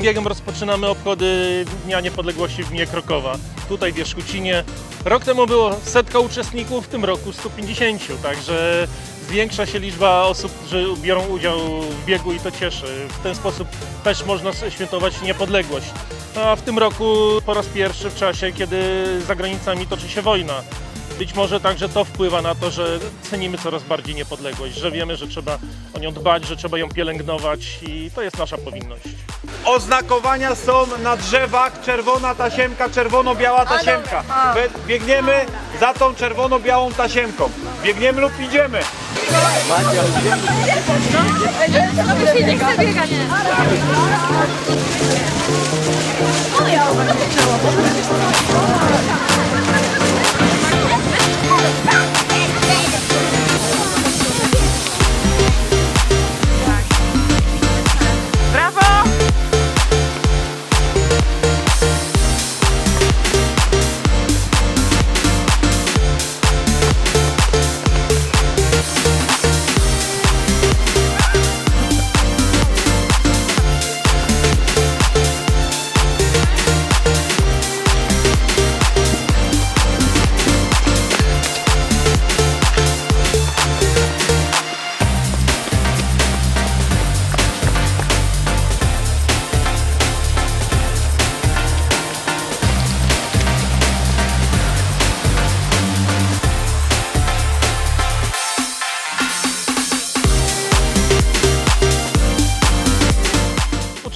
biegiem rozpoczynamy obchody Dnia Niepodległości w gminie Krokowa. Tutaj w Wierzchucinie. Rok temu było setka uczestników, w tym roku 150, także zwiększa się liczba osób, którzy biorą udział w biegu i to cieszy. W ten sposób też można świętować niepodległość. A w tym roku po raz pierwszy w czasie, kiedy za granicami toczy się wojna. Być może także to wpływa na to, że cenimy coraz bardziej niepodległość, że wiemy, że trzeba o nią dbać, że trzeba ją pielęgnować i to jest nasza powinność. Oznakowania są na drzewach, czerwona tasiemka, czerwono-biała tasiemka. Biegniemy za tą czerwono-białą tasiemką. Biegniemy lub idziemy. Mi się nie chce bieganie.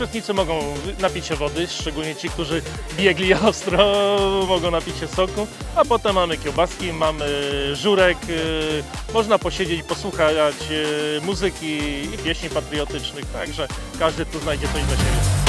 Uczestnicy mogą napić się wody, szczególnie ci, którzy biegli ostro, mogą napić się soku, a potem mamy kiełbaski, mamy żurek, y, można posiedzieć, posłuchać y, muzyki i pieśni patriotycznych, także każdy tu znajdzie coś dla siebie.